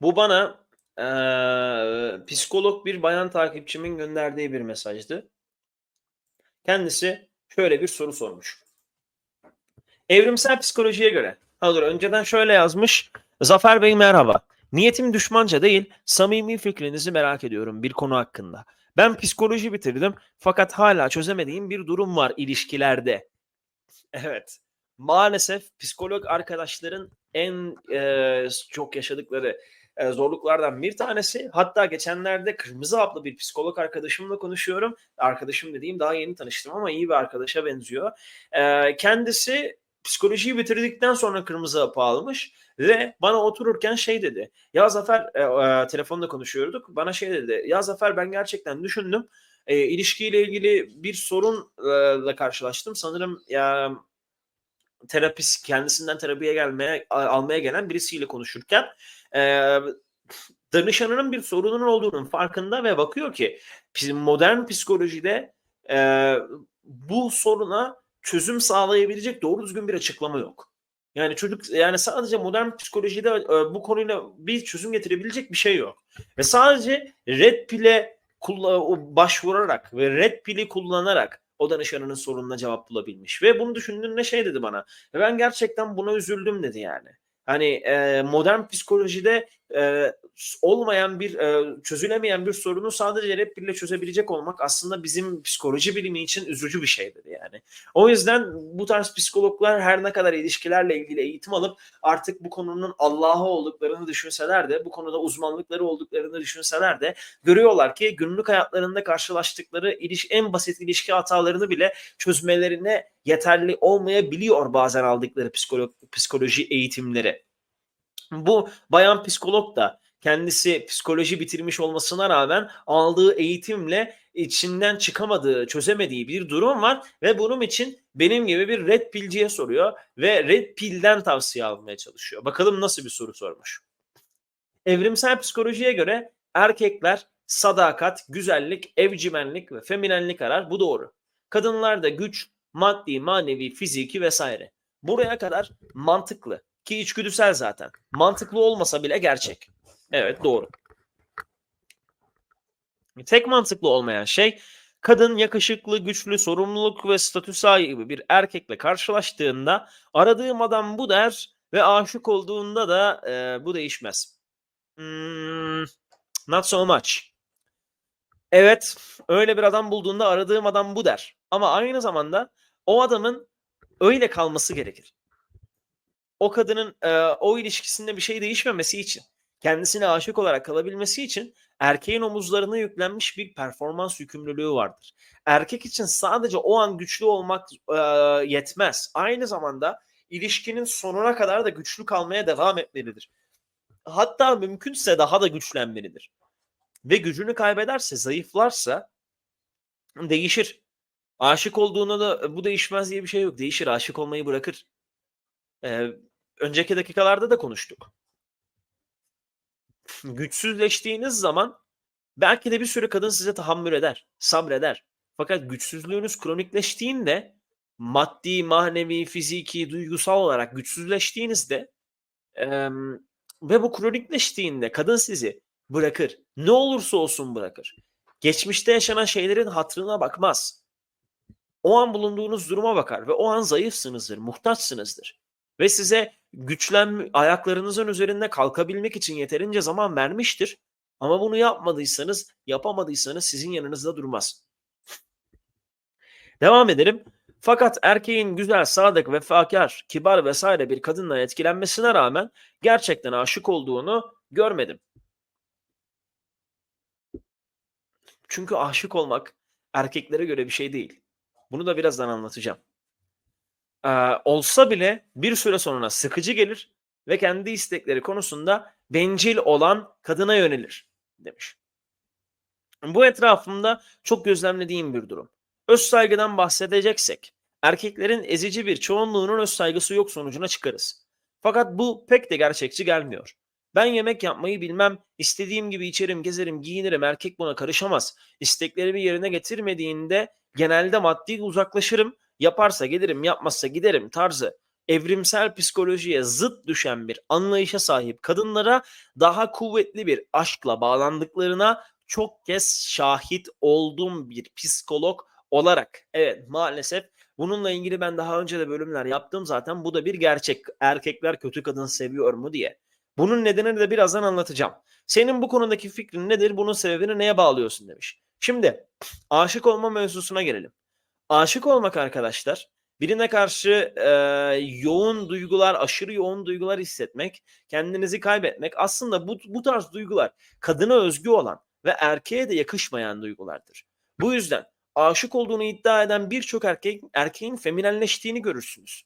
Bu bana, eee, psikolog bir bayan takipçimin gönderdiği bir mesajdı. Kendisi şöyle bir soru sormuş. Evrimsel psikolojiye göre Ha, önceden şöyle yazmış. Zafer Bey merhaba. Niyetim düşmanca değil, samimi fikrinizi merak ediyorum bir konu hakkında. Ben psikoloji bitirdim fakat hala çözemediğim bir durum var ilişkilerde. Evet. Maalesef psikolog arkadaşların en, eee, çok yaşadıkları, eee, zorluklardan bir tanesi. Hatta geçenlerde kırmızı haplı bir psikolog arkadaşımla konuşuyorum. Arkadaşım dediğim daha yeni tanıştım ama iyi bir arkadaşa benziyor. Eee, kendisi psikolojiyi bitirdikten sonra kırmızı hapı almış ve bana otururken şey dedi. Ya Zafer, eee, eee, telefonda konuşuyorduk. Bana şey dedi. Ya Zafer ben gerçekten düşündüm. Eee, ilişkiyle ilgili bir sorunla karşılaştım. Sanırım ya terapist kendisinden terapiye gelmeye almaya gelen birisiyle konuşurken, eee, danışanının bir sorunun olduğunun farkında ve bakıyor ki modern psikolojide, eee, bu soruna çözüm sağlayabilecek doğru düzgün bir açıklama yok. Yani çocuk yani sadece modern psikolojide, eee, bu konuyla bir çözüm getirebilecek bir şey yok ve sadece red pill'e başvurarak ve red pill'i kullanarak o danışanının sorununa cevap bulabilmiş ve bunu düşündüğünde şey dedi bana, "Ya, ben gerçekten buna üzüldüm." dedi yani. Hani, eee, modern psikolojide, s olmayan bir, eee, çözülemeyen bir sorunu sadece red pill'le çözebilecek olmak aslında bizim psikoloji bilimi için üzücü bir şey dedi yani. O yüzden bu tarz psikologlar her ne kadar ilişkilerle ilgili eğitim alıp artık bu konunun Allah'ı olduklarını düşünseler de, bu konuda uzmanlıkları olduklarını düşünseler de görüyorlar ki günlük hayatlarında karşılaştıkları iliş en basit ilişki hatalarını bile çözmelerine yeterli olmayabiliyor bazen aldıkları psikolog psikoloji eğitimleri. Bu bayan psikolog da kendisi psikoloji bitirmiş olmasına rağmen aldığı eğitimle içinden çıkamadığı, çözemediği bir durum var ve bunun için benim gibi bir red pill'ciye soruyor ve red pill'den tavsiye almaya çalışıyor. Bakalım nasıl bir soru sormuş. Evrimsel psikolojiye göre erkekler sadakat, güzellik, evcimenlik ve feminenlik arar. Bu doğru. Kadınlar da güç, maddi, manevi, fiziki vs. Buraya kadar mantıklı ki içgüdüsel zaten. Mantıklı olmasa bile gerçek. Evet, doğru. Tek mantıklı olmayan şey kadın yakışıklı, güçlü, sorumluluk ve statü sahibi bir erkekle karşılaştığında aradığım adam bu der ve aşık olduğunda da, eee, bu değişmez. Imm, not so much. Evet, öyle bir adam bulduğunda aradığım adam bu der ama aynı zamanda o adamın öyle kalması gerekir. O kadının, eee, o ilişkisinde bir şey değişmemesi için, kendisine aşık olarak kalabilmesi için erkeğin omuzlarına yüklenmiş bir performans yükümlülüğü vardır. Erkek için sadece o an güçlü olmak, eee, yetmez. Aynı zamanda ilişkinin sonuna kadar da güçlü kalmaya devam etmelidir. Hatta mümkünse daha da güçlenmelidir ve gücünü kaybederse, zayıflarsa değişir. Aşık olduğunda da bu değişmez diye bir şey yok. Değişir, aşık olmayı bırakır. Eee, önceki dakikalarda da konuştuk. Güçsüzleştiğiniz zaman belki de bir süre kadın size tahammül eder, sabreder. Fakat güçsüzlüğünüz kronikleştiğinde maddi, manevi, fiziki, duygusal olarak güçsüzleştiğinizde, emm, ve bu kronikleştiğinde kadın sizi bırakır. Ne olursa olsun bırakır. Geçmişte yaşanan şeylerin hatırına bakmaz. O an bulunduğunuz duruma bakar ve o an zayıfsınızdır, muhtaçsınızdır ve size güçlenm ayaklarınızın üzerinde kalkabilmek için yeterince zaman vermiştir ama bunu yapmadıysanız, yapamadıysanız sizin yanınızda durmaz. Devam edelim. Fakat erkeğin güzel, sadık, vefakâr, kibar vs. bir kadından etkilenmesine rağmen gerçekten aşık olduğunu görmedim. Çünkü aşık olmak erkeklere göre bir şey değil. Bunu da birazdan anlatacağım. Eee, olsa bile bir süre sonra sıkıcı gelir ve kendi istekleri konusunda bencil olan kadına yönelir demiş. Bu etrafımda çok gözlemlediğim bir durum. Öz saygıdan bahsedeceksek erkeklerin ezici bir çoğunluğunun öz saygısı yok sonucuna çıkarız. Fakat bu pek de gerçekçi gelmiyor. Ben yemek yapmayı bilmem, istediğim gibi içerim, gezerim, giyinirim, erkek buna karışamaz. İsteklerimi yerine getirmediğinde genelde maddi uzaklaşırım, yaparsa gelirim, yapmazsa giderim tarzı evrimsel psikolojiye zıt düşen bir anlayışa sahip kadınlara daha kuvvetli bir aşkla bağlandıklarına çok kez şahit olduğum bir psikolog olarak. Evet maalesef bununla ilgili ben daha önce de bölümler yaptım zaten bu da bir gerçek. Erkekler kötü kadın seviyor mu diye. Bunun nedenini de birazdan anlatacağım. Senin bu konudaki fikrin nedir? Bunun sebebini neye bağlıyorsun demiş. Şimdi aşık olma mevzusuna gelelim. Aşık olmak arkadaşlar birine karşı e, yoğun duygular, aşırı yoğun duygular hissetmek, kendinizi kaybetmek aslında bu, bu tarz duygular kadına özgü olan ve erkeğe de yakışmayan duygulardır. Bu yüzden aşık olduğunu iddia eden birçok erkek erkeğin feminenleştiğini görürsünüz.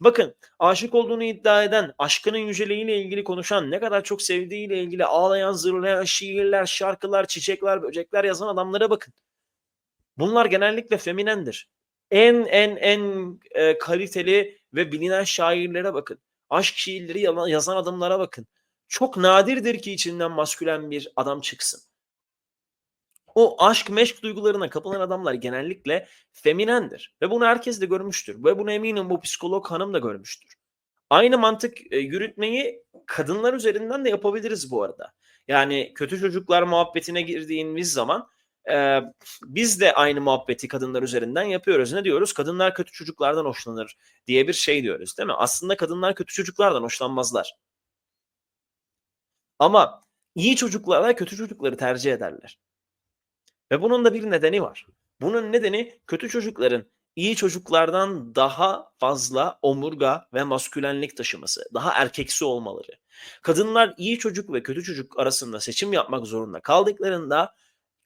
Bakın aşık olduğunu iddia eden, aşkının yüceliğiyle ilgili konuşan, ne kadar çok sevdiğiyle ilgili ağlayan, zırlayan şiirler, şarkılar, çiçekler, böcekler yazan adamlara bakın. Bunlar genellikle feminendir. En en en e, kaliteli ve bilinen şairlere bakın. Aşk şiirleri yazan adamlara bakın. Çok nadirdir ki içinden maskülen bir adam çıksın. O aşk meşk duygularına kapılan adamlar genellikle feminendir. Ve bunu herkes de görmüştür. Ve bunu eminim bu psikolog hanım da görmüştür. Aynı mantık e, yürütmeyi kadınlar üzerinden de yapabiliriz bu arada. Yani kötü çocuklar muhabbetine girdiğimiz zaman e, biz de aynı muhabbeti kadınlar üzerinden yapıyoruz. Ne diyoruz? Kadınlar kötü çocuklardan hoşlanır diye bir şey diyoruz değil mi? Aslında kadınlar kötü çocuklardan hoşlanmazlar. Ama iyi çocuklarla kötü çocukları tercih ederler. Ve bunun da bir nedeni var. Bunun nedeni kötü çocukların iyi çocuklardan daha fazla omurga ve maskülenlik taşıması, daha erkeksi olmaları. Kadınlar iyi çocuk ve kötü çocuk arasında seçim yapmak zorunda kaldıklarında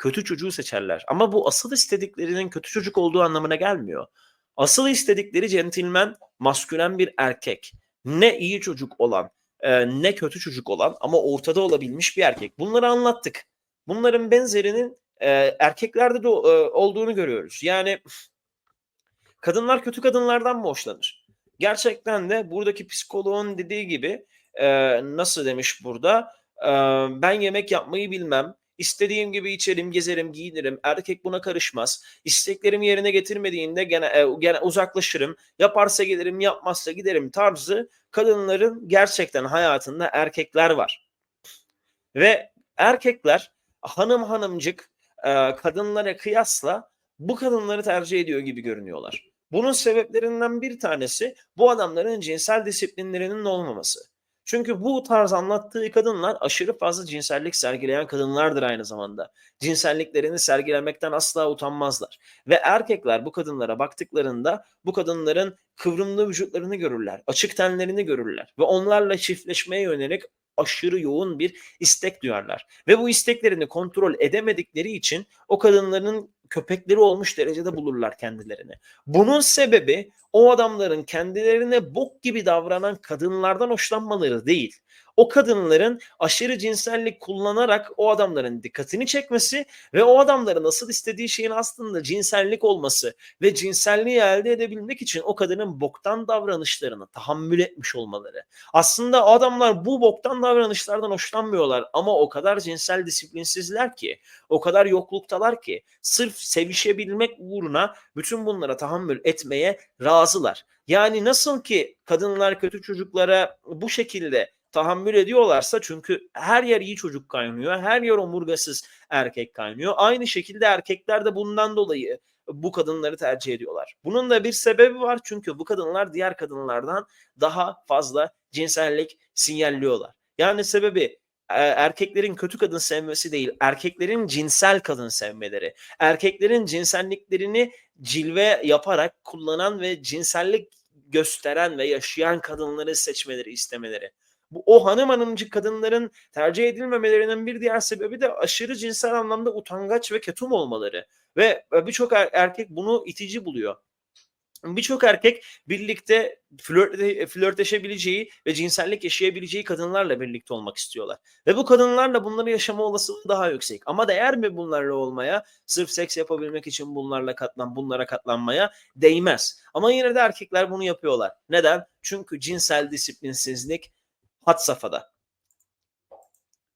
kötü çocuğu seçerler. Ama bu asıl istediklerinin kötü çocuk olduğu anlamına gelmiyor. Asıl istedikleri centilmen, maskülen bir erkek. Ne iyi çocuk olan, e, ne kötü çocuk olan ama ortada olabilmiş bir erkek. Bunları anlattık. Bunların benzerinin e, erkeklerde de e, olduğunu görüyoruz. Yani kadınlar kötü kadınlardan mı hoşlanır? Gerçekten de buradaki psikoloğun dediği gibi e, nasıl demiş burada? E, ben yemek yapmayı bilmem. İstediğim gibi içerim, gezerim, giyinirim. Erkek buna karışmaz. İsteklerimi yerine getirmediğinde gene, e, gene uzaklaşırım. Yaparsa gelirim, yapmazsa giderim tarzı kadınların gerçekten hayatında erkekler var. Ve erkekler hanım hanımcık e, kadınlara kıyasla bu kadınları tercih ediyor gibi görünüyorlar. Bunun sebeplerinden bir tanesi bu adamların cinsel disiplinlerinin olmaması. Çünkü bu tarz anlattığı kadınlar aşırı fazla cinsellik sergileyen kadınlardır aynı zamanda. Cinselliklerini sergilemekten asla utanmazlar. Ve erkekler bu kadınlara baktıklarında bu kadınların kıvrımlı vücutlarını görürler, açık tenlerini görürler ve onlarla çiftleşmeye yönelik aşırı yoğun bir istek duyarlar. Ve bu isteklerini kontrol edemedikleri için o kadınların köpekleri olmuş derecede bulurlar kendilerini. Bunun sebebi o adamların kendilerine bok gibi davranan kadınlardan hoşlanmaları değil. O kadınların aşırı cinsellik kullanarak o adamların dikkatini çekmesi ve o adamların asıl istediği şeyin aslında cinsellik olması ve cinselliği elde edebilmek için o kadının boktan davranışlarını tahammül etmiş olmaları. Aslında adamlar bu boktan davranışlardan hoşlanmıyorlar ama o kadar cinsel disiplinsizler ki, o kadar yokluktalar ki sırf sevişebilmek uğruna bütün bunlara tahammül etmeye razılar. Yani nasıl ki kadınlar kötü çocuklara bu şekilde tahammül ediyorlarsa çünkü her yer iyi çocuk kaynıyor. Her yer omurgasız erkek kaynıyor. Aynı şekilde erkekler de bundan dolayı bu kadınları tercih ediyorlar. Bunun da bir sebebi var çünkü bu kadınlar diğer kadınlardan daha fazla cinsellik sinyalliyorlar. Yani sebebi e, erkeklerin kötü kadın sevmesi değil, erkeklerin cinsel kadın sevmeleri. Erkeklerin cinselliklerini cilve yaparak kullanan ve cinsellik gösteren ve yaşayan kadınları seçmeleri, istemeleri. Bu o hanım hanımcı kadınların tercih edilmemelerinin bir diğer sebebi de aşırı cinsel anlamda utangaç ve ketum olmaları. Ve birçok er- erkek bunu itici buluyor. Birçok erkek birlikte flört, flörtleşebileceği ve cinsellik yaşayabileceği kadınlarla birlikte olmak istiyorlar. Ve bu kadınlarla bunları yaşama olasılığı daha yüksek. Ama değer mi bunlarla olmaya? Sırf seks yapabilmek için bunlarla katlan, bunlara katlanmaya değmez. Ama yine de erkekler bunu yapıyorlar. Neden? Çünkü cinsel disiplinsizlik had safhada.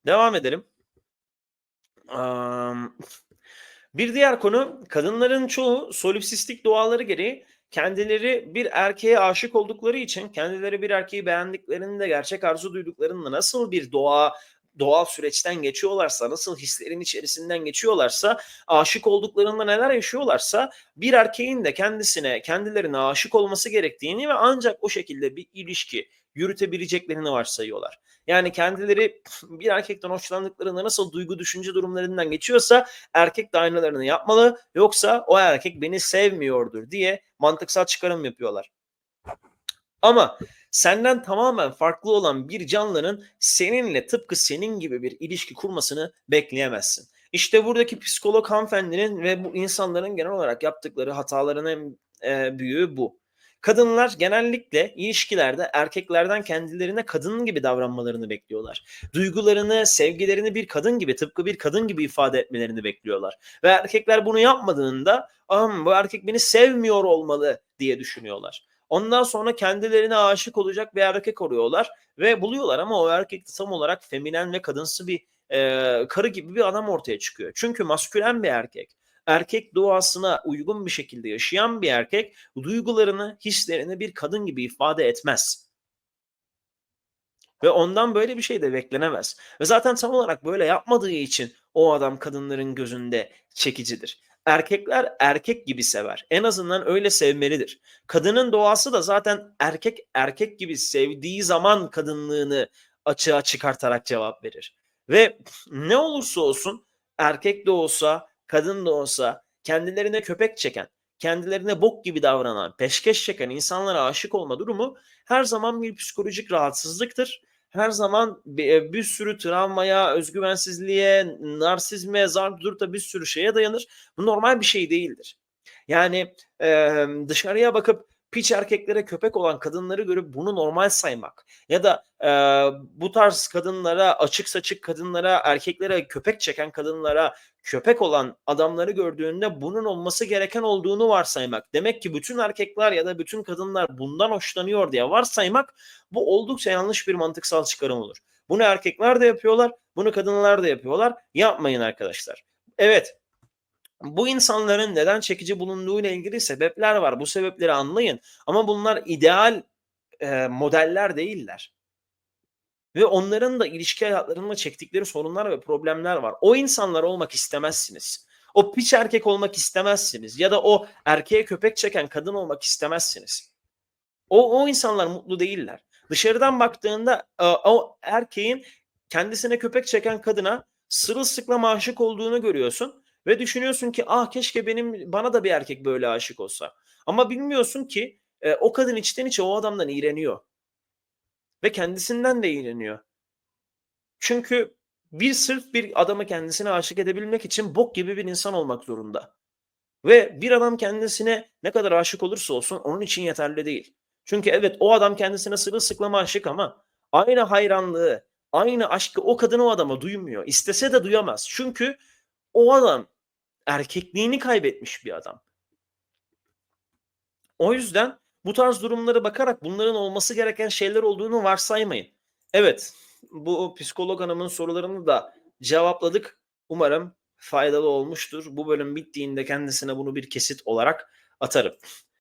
Devam edelim. Um, bir diğer konu kadınların çoğu solipsistik doğaları gereği kendileri bir erkeğe aşık oldukları için, kendileri bir erkeği beğendiklerinde, gerçek arzu duyduklarında nasıl bir doğa doğal süreçten geçiyorlarsa, nasıl hislerin içerisinden geçiyorlarsa, aşık olduklarında neler yaşıyorlarsa bir erkeğin de kendisine, kendilerine aşık olması gerektiğini ve ancak o şekilde bir ilişki yürütebileceklerini varsayıyorlar. Yani kendileri bir erkekten hoşlandıklarında nasıl duygu düşünce durumlarından geçiyorsa erkek de aynılarını yapmalı yoksa o erkek beni sevmiyordur diye mantıksal çıkarım yapıyorlar. Ama senden tamamen farklı olan bir canlının seninle tıpkı senin gibi bir ilişki kurmasını bekleyemezsin. İşte buradaki psikolog hanımefendinin ve bu insanların genel olarak yaptıkları hataların en büyüğü bu. Kadınlar genellikle ilişkilerde erkeklerden kendilerine kadın gibi davranmalarını bekliyorlar. Duygularını, sevgilerini bir kadın gibi, tıpkı bir kadın gibi ifade etmelerini bekliyorlar. Ve erkekler bunu yapmadığında, "Am bu erkek beni sevmiyor olmalı." diye düşünüyorlar. Ondan sonra kendilerine aşık olacak bir erkek arıyorlar ve buluyorlar ama o erkek tam olarak feminen ve kadınsı bir e, karı gibi bir adam ortaya çıkıyor. Çünkü maskülen bir erkek, erkek doğasına uygun bir şekilde yaşayan bir erkek duygularını, hislerini bir kadın gibi ifade etmez. Ve ondan böyle bir şey de beklenemez. Ve zaten tam olarak böyle yapmadığı için o adam kadınların gözünde çekicidir. Erkekler erkek gibi sever. En azından öyle sevmelidir. Kadının doğası da zaten erkek erkek gibi sevdiği zaman kadınlığını açığa çıkartarak cevap verir. Ve ne olursa olsun erkek de olsa, kadın da olsa kendilerine köpek çeken, kendilerine bok gibi davranan, peşkeş çeken insanlara aşık olma durumu her zaman bir psikolojik rahatsızlıktır her zaman bir, e, bir sürü travmaya, özgüvensizliğe, narsizme, zardurta bir sürü şeye dayanır. Bu normal bir şey değildir. Yani e, dışarıya bakıp piç erkeklere köpek olan kadınları görüp bunu normal saymak ya da e, bu tarz kadınlara açık saçık kadınlara erkeklere köpek çeken kadınlara köpek olan adamları gördüğünde bunun olması gereken olduğunu varsaymak. Demek ki bütün erkekler ya da bütün kadınlar bundan hoşlanıyor diye varsaymak bu oldukça yanlış bir mantıksal çıkarım olur. Bunu erkekler de yapıyorlar, bunu kadınlar da yapıyorlar. Yapmayın arkadaşlar. Evet, bu insanların neden çekici bulunduğu ile ilgili sebepler var. Bu sebepleri anlayın. Ama bunlar ideal e, modeller değiller. Ve onların da ilişki hayatlarında çektikleri sorunlar ve problemler var. O insanlar olmak istemezsiniz. O piç erkek olmak istemezsiniz. Ya da o erkeğe köpek çeken kadın olmak istemezsiniz. O, o insanlar mutlu değiller. Dışarıdan baktığında e, o erkeğin kendisine köpek çeken kadına sırılsıklam aşık olduğunu görüyorsun ve düşünüyorsun ki ah keşke benim bana da bir erkek böyle aşık olsa. Ama bilmiyorsun ki e, o kadın içten içe o adamdan iğreniyor. Ve kendisinden de iğreniyor. Çünkü bir sırf bir adamı kendisine aşık edebilmek için bok gibi bir insan olmak zorunda. Ve bir adam kendisine ne kadar aşık olursa olsun onun için yeterli değil. Çünkü evet o adam kendisine sırılsıklama aşık ama aynı hayranlığı, aynı aşkı o kadın o adama duymuyor. İstese de duyamaz. Çünkü o adam erkekliğini kaybetmiş bir adam. O yüzden bu tarz durumlara bakarak bunların olması gereken şeyler olduğunu varsaymayın. Evet, bu psikolog hanımın sorularını da cevapladık. Umarım faydalı olmuştur. Bu bölüm bittiğinde kendisine bunu bir kesit olarak atarım.